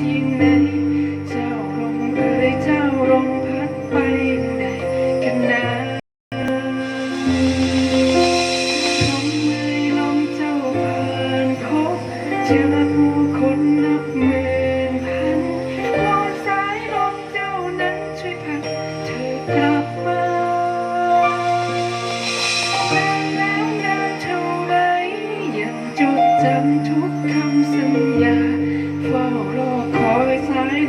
ที่ไหนเจ้าลมเอ่ยเจ้าลมพัดไปในขณะลมเอ่ยลมเจ้าผ่านพบเจอผู้คนนับหมื่นพันโอ้สายลมเจ้านั้นช่วยพัดเธอกลับมาแล้วนานเท่าไรยังจดจำทุกคำสัญญา Whoa, Lord, call his.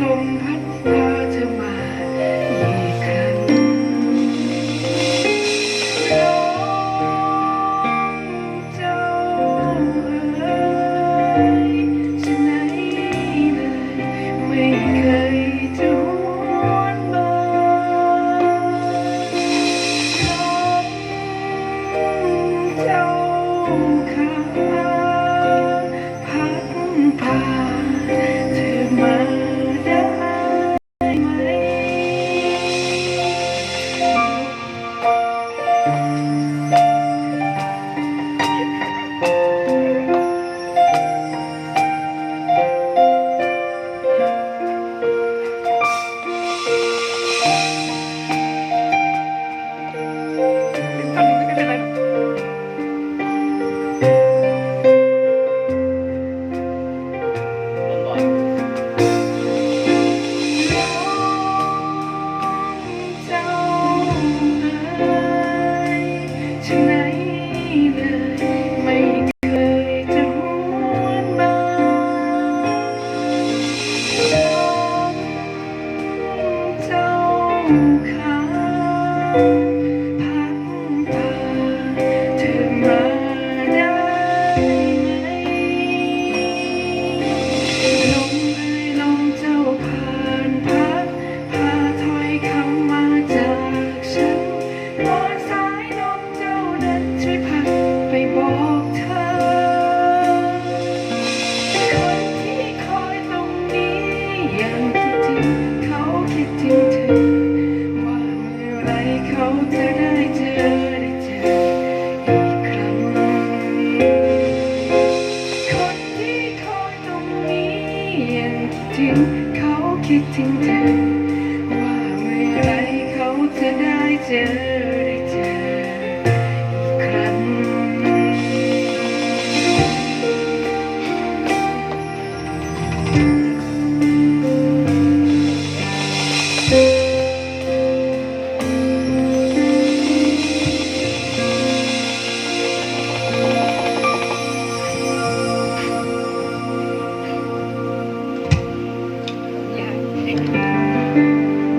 งเขาคิดถึงเธอว่าเมื่อไรเขาจะได้เจอ